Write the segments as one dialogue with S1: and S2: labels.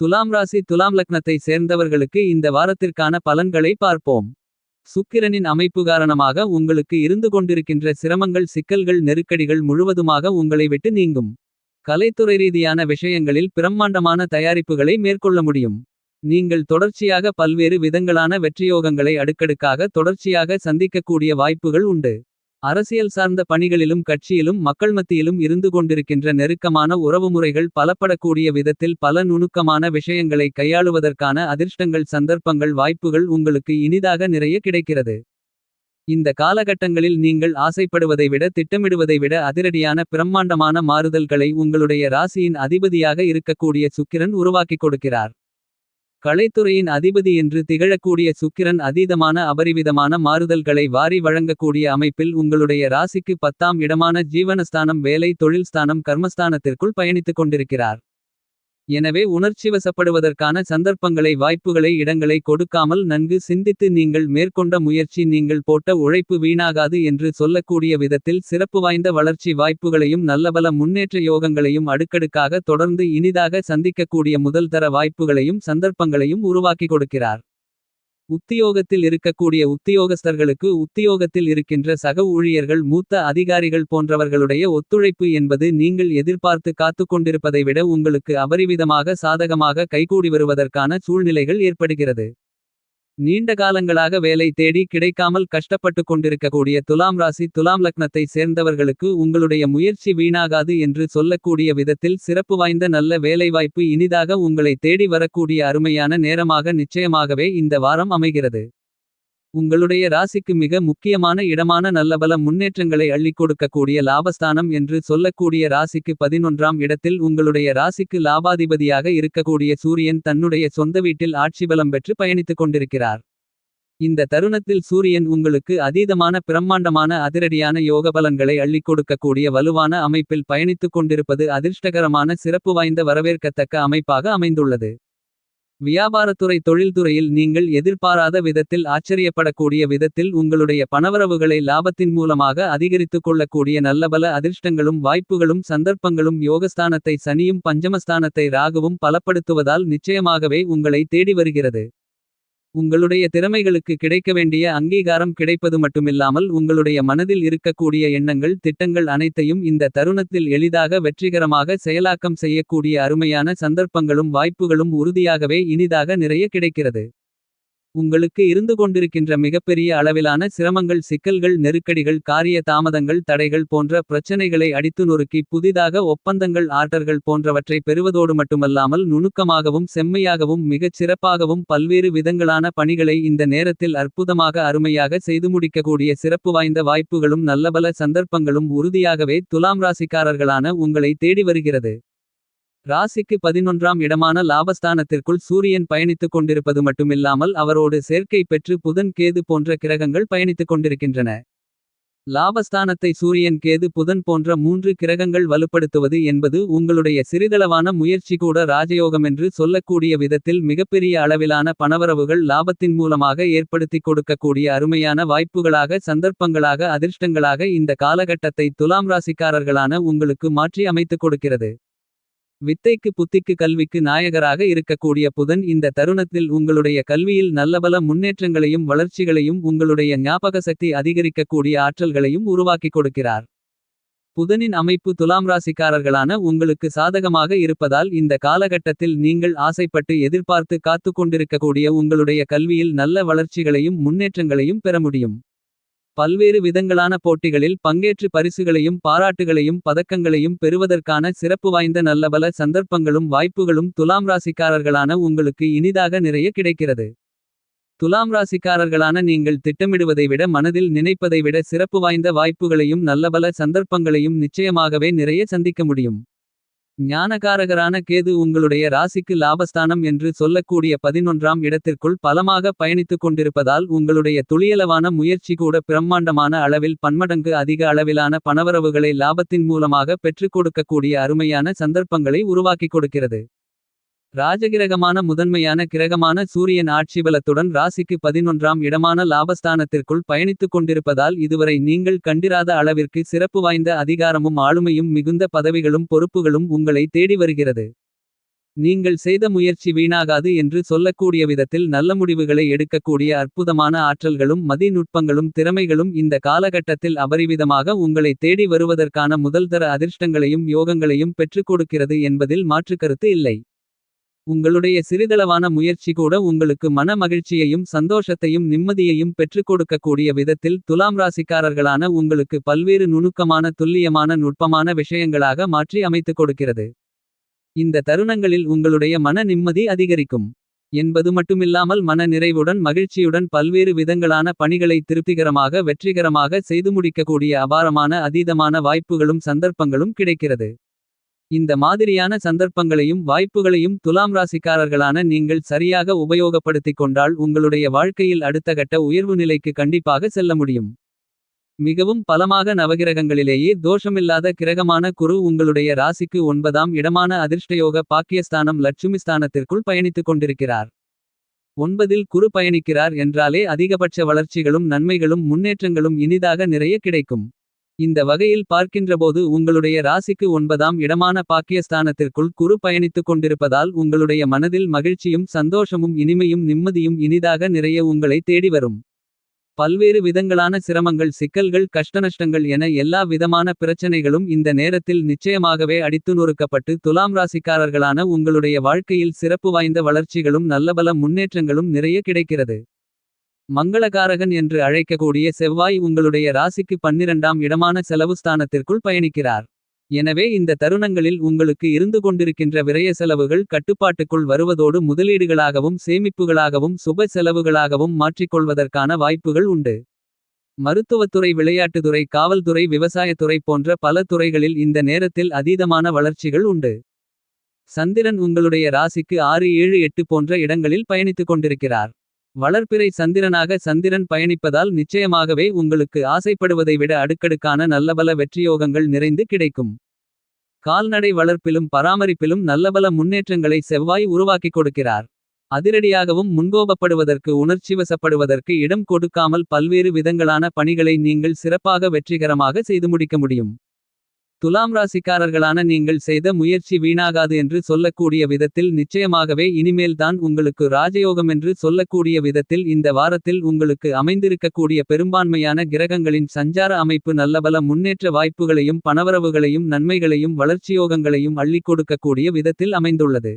S1: துலாம் ராசி துலாம் லக்னத்தை சேர்ந்தவர்களுக்கு இந்த வாரத்திற்கான பலன்களை பார்ப்போம். சுக்கிரனின் அமைப்பு காரணமாக உங்களுக்கு இருந்து கொண்டிருக்கின்ற சிரமங்கள் சிக்கல்கள் நெருக்கடிகள் முழுவதுமாக உங்களை விட்டு நீங்கும். கலைத்துறை ரீதியான விஷயங்களில் பிரம்மாண்டமான தயாரிப்புகளை மேற்கொள்ள முடியும். நீங்கள் தொடர்ச்சியாக பல்வேறு விதங்களான வெற்றியோகங்களை அடுக்கடுக்காக தொடர்ச்சியாக சந்திக்கக்கூடிய வாய்ப்புகள் உண்டு. அரசியல் சார்ந்த பணிகளிலும் கட்சியிலும் மக்கள் மத்தியிலும் இருந்து கொண்டிருக்கின்ற நெருக்கமான உறவுமுறைகள் பலப்படக்கூடிய விதத்தில் பல நுணுக்கமான விஷயங்களை கையாளுவதற்கான அதிர்ஷ்டங்கள் சந்தர்ப்பங்கள் வாய்ப்புகள் உங்களுக்கு இனிதாக நிறைய கிடைக்கிறது. இந்த காலகட்டங்களில் நீங்கள் ஆசைப்படுவதை விட திட்டமிடுவதை விட அதிரடியான பிரம்மாண்டமான மாறுதல்களை உங்களுடைய ராசியின் அதிபதியாக இருக்கக்கூடிய சுக்கிரன் உருவாக்கிக் கொடுக்கிறார். கலைத்துறையின் அதிபதி என்று திகழக்கூடிய சுக்கிரன் அதீதமான அபரிவிதமான மாறுதல்களை வாரி வழங்கக்கூடிய அமைப்பில் உங்களுடைய ராசிக்கு பத்தாம் இடமான ஜீவனஸ்தானம் வேலை தொழில்ஸ்தானம் கர்மஸ்தானத்திற்குள் பயணித்துக் கொண்டிருக்கிறார். எனவே உணர்ச்சிவசப்படுவதற்கான சந்தர்ப்பங்களை வாய்ப்புகளை இடங்களை கொடுக்காமல் நன்கு சிந்தித்து நீங்கள் மேற்கொண்ட முயற்சி நீங்கள் போட்ட உழைப்பு வீணாகாது என்று சொல்லக்கூடிய விதத்தில் சிறப்பு வாய்ந்த வளர்ச்சி வாய்ப்புகளையும் நல்லபல முன்னேற்ற யோகங்களையும் அடுக்கடுக்காக தொடர்ந்து இனிதாக சந்திக்கக்கூடிய முதல்தர வாய்ப்புகளையும் சந்தர்ப்பங்களையும் உருவாக்கி கொடுக்கிறார். உத்தியோகத்தில் இருக்கக்கூடிய உத்தியோகஸ்தர்களுக்கு உத்தியோகத்தில் இருக்கின்ற சக ஊழியர்கள் மூத்த அதிகாரிகள் போன்றவர்களுடைய ஒத்துழைப்பு என்பது நீங்கள் எதிர்பார்த்து காத்துக் கொண்டிருப்பதை விட உங்களுக்கு அபரிவிதமாக சாதகமாக கைகூடி வருவதற்கான சூழ்நிலைகள் ஏற்படுகிறது. நீண்ட காலங்களாக வேலை தேடி கிடைக்காமல் கஷ்டப்பட்டு கொண்டிருக்கக்கூடிய துலாம் ராசி துலாம் லக்னத்தை சேர்ந்தவர்களுக்கு உங்களுடைய முயற்சி வீணாகாது என்று சொல்லக்கூடிய விதத்தில் சிறப்பு வாய்ந்த நல்ல வேலைவாய்ப்பு இனிதாக உங்களை தேடி வரக்கூடிய அருமையான நேரமாக நிச்சயமாகவே இந்த வாரம் அமைகிறது. உங்களுடைய ராசிக்கு மிக முக்கியமான இடமான நல்லபல முன்னேற்றங்களை அள்ளிக் கொடுக்கக்கூடிய லாபஸ்தானம் என்று சொல்லக்கூடிய ராசிக்கு பதினொன்றாம் இடத்தில் உங்களுடைய ராசிக்கு லாபாதிபதியாக இருக்கக்கூடிய சூரியன் தன்னுடைய சொந்த வீட்டில் ஆட்சிபலம் பெற்று பயணித்துக் கொண்டிருக்கிறார். இந்த தருணத்தில் சூரியன் உங்களுக்கு அதீதமான பிரம்மாண்டமான அதிரடியான யோகபலன்களை அள்ளிக் கொடுக்கக்கூடிய வலுவான அமைப்பில் பயணித்துக் கொண்டிருப்பது அதிர்ஷ்டகரமான சிறப்பு வாய்ந்த வரவேற்கத்தக்க அமைப்பாக அமைந்துள்ளது. வியாபாரத்துறை தொழில்துறையில் நீங்கள் எதிர்பாராத விதத்தில் ஆச்சரியப்படக்கூடிய விதத்தில் உங்களுடைய பணவரவுகளை லாபத்தின் மூலமாக அதிகரித்துக் கொள்ளக்கூடிய நல்லபல அதிர்ஷ்டங்களும் வாய்ப்புகளும் சந்தர்ப்பங்களும் யோகஸ்தானத்தை சனியும் பஞ்சமஸ்தானத்தை ராகுவும் பலப்படுத்துவதால் நிச்சயமாகவே உங்களை தேடி வருகிறது. உங்களுடைய திறமைகளுக்கு கிடைக்க வேண்டிய அங்கீகாரம் கிடைப்பது மட்டுமில்லாமல் உங்களுடைய மனதில் இருக்கக்கூடிய எண்ணங்கள் திட்டங்கள் அனைத்தையும் இந்த தருணத்தில் எளிதாக வெற்றிகரமாக செயலாக்கம் செய்யக்கூடிய அருமையான சந்தர்ப்பங்களும் வாய்ப்புகளும் உறுதியாகவே இனிதாக நிறைய கிடைக்கிறது. உங்களுக்கு இருந்து கொண்டிருக்கின்ற மிகப்பெரிய அளவிலான சிரமங்கள் சிக்கல்கள் நெருக்கடிகள் காரிய தாமதங்கள் தடைகள் போன்ற பிரச்சனைகளை அடித்து நொறுக்கி புதிதாக ஒப்பந்தங்கள் ஆர்டர்கள் போன்றவற்றை பெறுவதோடு மட்டுமல்லாமல் நுணுக்கமாகவும் செம்மையாகவும் மிகச் சிறப்பாகவும் பல்வேறு விதங்களான பணிகளை இந்த நேரத்தில் அற்புதமாக அருமையாக செய்து முடிக்கக்கூடிய சிறப்பு வாய்ந்த வாய்ப்புகளும் நல்லபல சந்தர்ப்பங்களும் உறுதியாகவே துலாம் ராசிக்காரர்களான உங்களை தேடி வருகிறது. ராசிக்கு பதினொன்றாம் இடமான லாபஸ்தானத்திற்குள் சூரியன் பயணித்துக் கொண்டிருப்பது மட்டுமில்லாமல் அவரோடு சேர்க்கை பெற்று புதன் கேது போன்ற கிரகங்கள் பயணித்துக் கொண்டிருக்கின்றன. லாபஸ்தானத்தை சூரியன் கேது புதன் போன்ற மூன்று கிரகங்கள் வலுப்படுத்துவது என்பது உங்களுடைய சிறிதளவான முயற்சி கூட ராஜயோகமென்று சொல்லக்கூடிய விதத்தில் மிகப்பெரிய அளவிலான பணவரவுகள் லாபத்தின் மூலமாக ஏற்படுத்திக் கொடுக்கக்கூடிய அருமையான வாய்ப்புகளாக சந்தர்ப்பங்களாக அதிர்ஷ்டங்களாக இந்த காலகட்டத்தை துலாம் ராசிக்காரர்களான உங்களுக்கு மாற்றி அமைத்துக் கொடுக்கிறது. வித்தைக்கு புத்திக்கு கல்விக்கு நாயகராக இருக்கக்கூடிய புதன் இந்த தருணத்தில் உங்களுடைய கல்வியில் நல்லபல முன்னேற்றங்களையும் வளர்ச்சிகளையும் உங்களுடைய ஞாபக சக்தி அதிகரிக்கக்கூடிய ஆற்றல்களையும் உருவாக்கிக் கொடுக்கிறார். புதனின் அமைப்பு துலாம் ராசிக்காரர்களான உங்களுக்கு சாதகமாக இருப்பதால் இந்த காலகட்டத்தில் நீங்கள் ஆசைப்பட்டு எதிர்பார்த்து காத்துக் கொண்டிருக்கக்கூடிய உங்களுடைய கல்வியில் நல்ல வளர்ச்சிகளையும் முன்னேற்றங்களையும் பெற முடியும். பல்வேறு விதங்களான போட்டிகளில் பங்கேற்று பரிசுகளையும் பாராட்டுகளையும் பதக்கங்களையும் பெறுவதற்கான சிறப்பு வாய்ந்த நல்லபல சந்தர்ப்பங்களும் வாய்ப்புகளும் துலாம் ராசிக்காரர்களான உங்களுக்கு இனிதாக நிறைய கிடைக்கிறது. துலாம் ராசிக்காரர்களான நீங்கள் திட்டமிடுவதை விட மனதில் நினைப்பதை விட சிறப்பு வாய்ந்த வாய்ப்புகளையும் நல்லபல சந்தர்ப்பங்களையும் நிச்சயமாகவே நிறைய சந்திக்க முடியும். ஞானகாரகரான கேது உங்களுடைய ராசிக்கு லாபஸ்தானம் என்று சொல்லக்கூடிய பதினொன்றாம் இடத்திற்குள் பலமாக பயணித்துக் கொண்டிருப்பதால் உங்களுடைய துளியளவான முயற்சி கூட பிரம்மாண்டமான அளவில் பன்மடங்கு அதிக அளவிலான பணவரவுகளை லாபத்தின் மூலமாக பெற்றுக் கொடுக்கக்கூடிய அருமையான சந்தர்ப்பங்களை உருவாக்கிக் கொடுக்கிறது. ராஜகிரகமான முதன்மையான கிரகமான சூரியன் ஆட்சிபலத்துடன் ராசிக்கு பதினொன்றாம் இடமான லாபஸ்தானத்திற்குள் பயணித்துக் கொண்டிருப்பதால் இதுவரை நீங்கள் கண்டிராத அளவிற்கு சிறப்பு வாய்ந்த அதிகாரமும் ஆளுமையும் மிகுந்த பதவிகளும் பொறுப்புகளும் உங்களை தேடி வருகிறது. நீங்கள் செய்த முயற்சி வீணாகாது என்று சொல்லக்கூடிய விதத்தில் நல்ல முடிவுகளை எடுக்கக்கூடிய அற்புதமான ஆற்றல்களும் மதி நுட்பங்களும் திறமைகளும் இந்த காலகட்டத்தில் அபரிவிதமாக உங்களை தேடி வருவதற்கான முதல்தர அதிர்ஷ்டங்களையும் யோகங்களையும் பெற்றுக் கொடுக்கிறது என்பதில் மாற்றுக்கருத்து இல்லை. உங்களுடைய சிறிதளவான முயற்சி கூட உங்களுக்கு மன மகிழ்ச்சியையும் சந்தோஷத்தையும் நிம்மதியையும் பெற்றுக் கொடுக்கக்கூடிய விதத்தில் துலாம் ராசிக்காரர்களான உங்களுக்கு பல்வேறு நுணுக்கமான துல்லியமான நுட்பமான விஷயங்களாக மாற்றி அமைத்துக் கொடுக்கிறது. இந்த தருணங்களில் உங்களுடைய மன நிம்மதி அதிகரிக்கும். என்பது மட்டுமில்லாமல் மன நிறைவுடன் மகிழ்ச்சியுடன் பல்வேறு விதங்களான பணிகளை திருப்திகரமாக வெற்றிகரமாக செய்து முடிக்கக்கூடிய அபாரமான அதீதமான வாய்ப்புகளும் சந்தர்ப்பங்களும் கிடைக்கிறது. இந்த மாதிரியான சந்தர்ப்பங்களையும் வாய்ப்புகளையும் துலாம் ராசிக்காரர்களான நீங்கள் சரியாக உபயோகப்படுத்திக் கொண்டால் உங்களுடைய வாழ்க்கையில் அடுத்த கட்ட உயர்வு நிலைக்கு கண்டிப்பாக செல்ல முடியும். மிகவும் பலமாக நவகிரகங்களிலேயே தோஷமில்லாத கிரகமான குரு உங்களுடைய ராசிக்கு ஒன்பதாம் இடமான அதிர்ஷ்டயோக பாக்கியஸ்தானம் லட்சுமிஸ்தானத்திற்குள் பயணித்துக் கொண்டிருக்கிறார். ஒன்பதில் குரு பயணிக்கிறார் என்றாலே அதிகபட்ச வளர்ச்சிகளும் நன்மைகளும் முன்னேற்றங்களும் இனிதாக நிறைய கிடைக்கும். இந்த வகையில் பார்க்கின்றபோது உங்களுடைய ராசிக்கு ஒன்பதாம் இடமான பாக்கியஸ்தானத்திற்குள் குரு பயணித்துக் கொண்டிருப்பதால் உங்களுடைய மனதில் மகிழ்ச்சியும் சந்தோஷமும் இனிமையும் நிம்மதியும் இனிதாக நிறைய உங்களை தேடி வரும். பல்வேறு விதங்களான சிரமங்கள் சிக்கல்கள் கஷ்டநஷ்டங்கள் என எல்லா விதமான பிரச்சனைகளும் இந்த நேரத்தில் நிச்சயமாகவே அடித்து நொறுக்கப்பட்டு துலாம் ராசிக்காரர்களான உங்களுடைய வாழ்க்கையில் சிறப்பு வாய்ந்த வளர்ச்சிகளும் நல்லபல முன்னேற்றங்களும் நிறைய கிடைக்கிறது. மங்களகாரகன் என்று அழைக்கக்கூடிய செவ்வாய் உங்களுடைய ராசிக்கு பன்னிரண்டாம் இடமான செலவு ஸ்தானத்திற்குள் பயணிக்கிறார். எனவே இந்த தருணங்களில் உங்களுக்கு இருந்து கொண்டிருக்கின்ற விரய செலவுகள் கட்டுப்பாட்டுக்குள் வருவதோடு முதலீடுகளாகவும் சேமிப்புகளாகவும் சுப செலவுகளாகவும் மாற்றிக்கொள்வதற்கான வாய்ப்புகள் உண்டு. மருத்துவத்துறை விளையாட்டுத்துறை காவல்துறை விவசாயத்துறை போன்ற பல துறைகளில் இந்த நேரத்தில் அதீதமான வளர்ச்சிகள் உண்டு. சந்திரன் உங்களுடைய ராசிக்கு ஆறு ஏழு எட்டு போன்ற இடங்களில் பயணித்துக் கொண்டிருக்கிறார். வளர்ப்பிறை சந்திரனாக சந்திரன் பயணிப்பதால் நிச்சயமாகவே உங்களுக்கு ஆசைப்படுவதை விட அடுக்கடுக்கான நல்லபல வெற்றியோகங்கள் நிறைந்து கிடைக்கும். கால்நடை வளர்ப்பிலும் பராமரிப்பிலும் நல்லபல முன்னேற்றங்களை செவ்வாய் உருவாக்கிக் கொடுக்கிறார். அதிரடியாகவும் முன்கோபப்படுவதற்கு உணர்ச்சிவசப்படுவதற்கு இடம் கொடுக்காமல் பல்வேறு விதங்களான பணிகளை நீங்கள் சிறப்பாக வெற்றிகரமாக செய்து முடிக்க முடியும். துலாம் ராசிக்காரர்களான நீங்கள் செய்த முயற்சி வீணாகாது என்று சொல்லக்கூடிய விதத்தில் நிச்சயமாகவே இனிமேல் தான் உங்களுக்கு ராஜயோகமென்று சொல்லக்கூடிய விதத்தில் இந்த வாரத்தில் உங்களுக்கு அமைந்திருக்கக்கூடிய பெரும்பான்மையான கிரகங்களின் சஞ்சார அமைப்பு நல்லபல முன்னேற்ற வாய்ப்புகளையும் பணவரவுகளையும் நன்மைகளையும் வளர்ச்சியோகங்களையும் அள்ளிக் கொடுக்கக்கூடிய விதத்தில் அமைந்துள்ளது.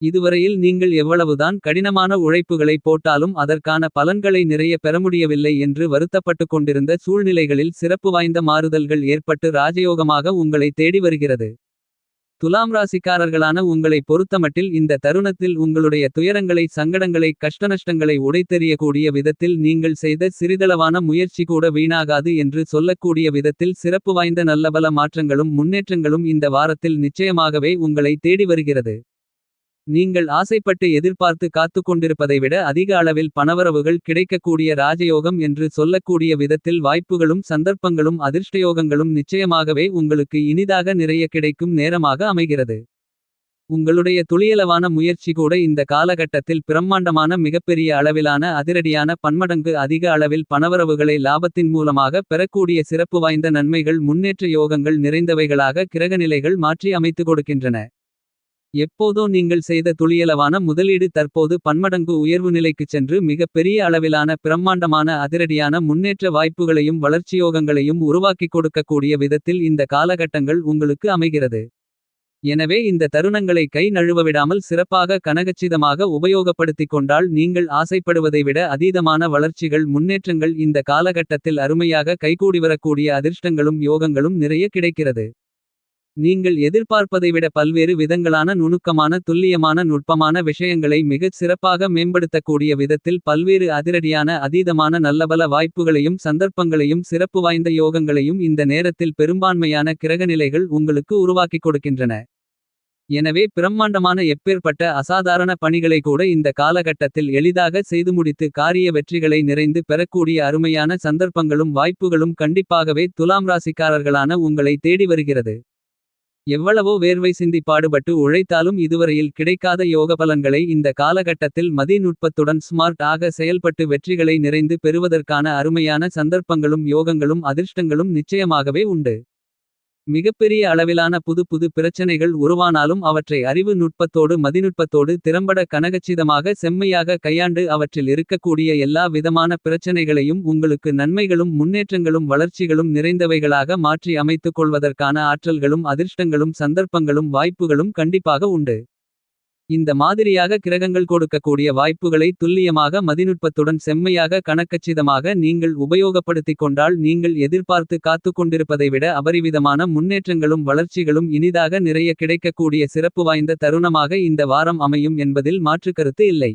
S1: இதுவரையில் நீங்கள் எவ்வளவுதான் கடினமான உழைப்புகளை போட்டாலும் அதற்கான பலன்களை நிறைய பெறமுடியவில்லை என்று வருத்தப்பட்டுக் கொண்டிருந்த சூழ்நிலைகளில் சிறப்பு வாய்ந்த மாறுதல்கள் ஏற்பட்டு ராஜயோகமாக உங்களை தேடி வருகிறது. துலாம் ராசிக்காரர்களான உங்களை பொறுத்தமட்டில் இந்த தருணத்தில் உங்களுடைய துயரங்களை சங்கடங்களை கஷ்டநஷ்டங்களை உடைத்தெறியக்கூடிய விதத்தில் நீங்கள் செய்த சிறிதளவான முயற்சி கூட வீணாகாது என்று சொல்லக்கூடிய விதத்தில் சிறப்பு வாய்ந்த நல்லபல மாற்றங்களும் முன்னேற்றங்களும் இந்த வாரத்தில் நிச்சயமாகவே உங்களை தேடி வருகிறது. நீங்கள் ஆசைப்பட்டு எதிர்பார்த்து காத்துக் கொண்டிருப்பதை விட அதிக அளவில் பணவரவுகள் கிடைக்கக்கூடிய ராஜயோகம் என்று சொல்லக்கூடிய விதத்தில் வாய்ப்புகளும் சந்தர்ப்பங்களும் அதிர்ஷ்டயோகங்களும் நிச்சயமாகவே உங்களுக்கு இனிதாக நிறைய கிடைக்கும் நேரமாக அமைகிறது. உங்களுடைய துளியளவான முயற்சி கூட இந்த காலகட்டத்தில் பிரம்மாண்டமான மிகப்பெரிய அளவிலான அதிரடியான பன்மடங்கு அதிக அளவில் பணவரவுகளை லாபத்தின் மூலமாக பெறக்கூடிய சிறப்பு வாய்ந்த நன்மைகள் முன்னேற்ற யோகங்கள் நிறைந்தவைகளாக கிரகநிலைகள் மாற்றி அமைத்துக் கொடுக்கின்றன. எப்போதோ நீங்கள் செய்த துளியளவான முதலீடு தற்போது பன்மடங்கு உயர்வு நிலைக்குச் சென்று மிகப்பெரிய அளவிலான பிரம்மாண்டமான அதிரடியான முன்னேற்ற வாய்ப்புகளையும் வளர்ச்சியோகங்களையும் உருவாக்கிக் கொடுக்கக்கூடிய விதத்தில் இந்த காலகட்டங்கள் உங்களுக்கு அமைகிறது. எனவே இந்த தருணங்களை கை நழுவவிடாமல் சிறப்பாக கனகச்சிதமாக உபயோகப்படுத்திக் கொண்டால் நீங்கள் ஆசைப்படுவதை விட அதீதமான வளர்ச்சிகள் முன்னேற்றங்கள் இந்த காலகட்டத்தில் அருமையாக கைகூடிவரக்கூடிய அதிர்ஷ்டங்களும் யோகங்களும் நிறைய கிடைக்கிறது. நீங்கள் எதிர்பார்ப்பதை விட பல்வேறு விதங்களான நுணுக்கமான துல்லியமான நுட்பமான விஷயங்களை மிகச் சிறப்பாக மேம்படுத்தக்கூடிய விதத்தில் பல்வேறு அதிரடியான அதீதமான நல்லபல வாய்ப்புகளையும் சந்தர்ப்பங்களையும் சிறப்பு வாய்ந்த யோகங்களையும் இந்த நேரத்தில் பெரும்பான்மையான கிரகநிலைகள் உங்களுக்கு உருவாக்கிக் கொடுக்கின்றன. எனவே பிரம்மாண்டமான எப்பேற்பட்ட அசாதாரண பணிகளை கூட இந்த காலகட்டத்தில் எளிதாக செய்து முடித்து காரிய வெற்றிகளை நிறைந்து பெறக்கூடிய அருமையான சந்தர்ப்பங்களும் வாய்ப்புகளும் கண்டிப்பாகவே துலாம் ராசிக்காரர்களான உங்களை தேடி வருகிறது. எவ்வளவோ வேர்வை சிந்தி பாடுபட்டு உழைத்தாலும் இதுவரையில் கிடைக்காத யோக பலன்களை இந்த காலகட்டத்தில் மதி நுட்பத்துடன் ஸ்மார்ட் ஆக செயல்பட்டு வெற்றிகளை நிறைந்து பெறுவதற்கான அருமையான சந்தர்ப்பங்களும் யோகங்களும் அதிர்ஷ்டங்களும் நிச்சயமாகவே உண்டு. மிகப்பெரிய அளவிலான புது புது பிரச்சனைகள் உருவானாலும் அவற்றை அறிவு நுட்பத்தோடு மதிநுட்பத்தோடு திறம்பட கனகச்சிதமாக செம்மையாக கையாண்டு அவற்றில் இருக்கக்கூடிய எல்லா விதமான பிரச்சனைகளையும் உங்களுக்கு நன்மைகளும் முன்னேற்றங்களும் வளர்ச்சிகளும் நிறைந்தவைகளாக மாற்றி அமைத்துக் கொள்வதற்கான ஆற்றல்களும் அதிர்ஷ்டங்களும் சந்தர்ப்பங்களும் வாய்ப்புகளும் கண்டிப்பாக உண்டு. இந்த மாதிரியாக கிரகங்கள் கொடுக்கக்கூடிய வாய்ப்புகளை துல்லியமாக மதிநுட்பத்துடன் செம்மையாக கணக்கச்சிதமாக நீங்கள் உபயோகப்படுத்திக் கொண்டால் நீங்கள் எதிர்பார்த்து காத்துக் கொண்டிருப்பதை விட அபரிவிதமான முன்னேற்றங்களும் வளர்ச்சிகளும் இனிதாக நிறைய கிடைக்கக்கூடிய சிறப்பு வாய்ந்த தருணமாக இந்த வாரம் அமையும் என்பதில் மாற்றுக்கருத்து இல்லை.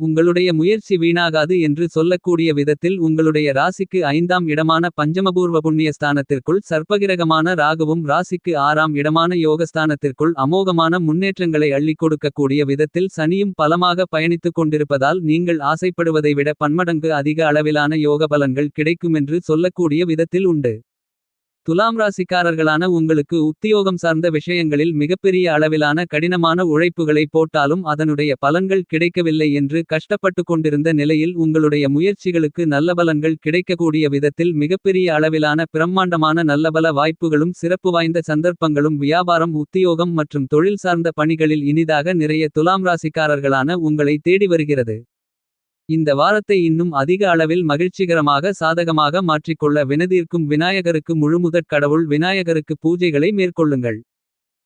S1: உங்களுடைய முயற்சி வீணாகாது என்று சொல்லக்கூடிய விதத்தில் உங்களுடைய ராசிக்கு ஐந்தாம் இடமான பஞ்சமபூர்வ புண்ணியஸ்தானத்திற்குள் சர்ப்பகிரகமான ராகுவும் ராசிக்கு ஆறாம் இடமான யோகஸ்தானத்திற்குள் அமோகமான முன்னேற்றங்களை அள்ளிக் கொடுக்கக்கூடிய விதத்தில் சனியும் பலமாக பயணித்துக் கொண்டிருப்பதால் நீங்கள் ஆசைப்படுவதை விட பன்மடங்கு அதிக அளவிலான யோக பலன்கள் கிடைக்குமென்று சொல்லக்கூடிய விதத்தில் உண்டு. துலாம் ராசிக்காரர்களான உங்களுக்கு உத்தியோகம் சார்ந்த விஷயங்களில் மிகப்பெரிய அளவிலான கடினமான உழைப்புகளை போட்டாலும் அதனுடைய பலன்கள் கிடைக்கவில்லை என்று கஷ்டப்பட்டுக் கொண்டிருந்த நிலையில் உங்களுடைய முயற்சிகளுக்கு நல்ல பலன்கள் கிடைக்கக்கூடிய விதத்தில் மிகப்பெரிய அளவிலான பிரம்மாண்டமான நல்லபல வாய்ப்புகளும் சிறப்பு வாய்ந்த சந்தர்ப்பங்களும் வியாபாரம் உத்தியோகம் மற்றும் தொழில் சார்ந்த பணிகளில் இனிதாக நிறைய துலாம் ராசிக்காரர்களான உங்களை தேடி வருகிறது. இந்த வாரத்தை இன்னும் அதிக அளவில் மகிழ்ச்சிகரமாக சாதகமாக மாற்றிக்கொள்ள வினதீர்க்கும் விநாயகருக்கு முழுமுதற் கடவுள் விநாயகருக்கு பூஜைகளை மேற்கொள்ளுங்கள்.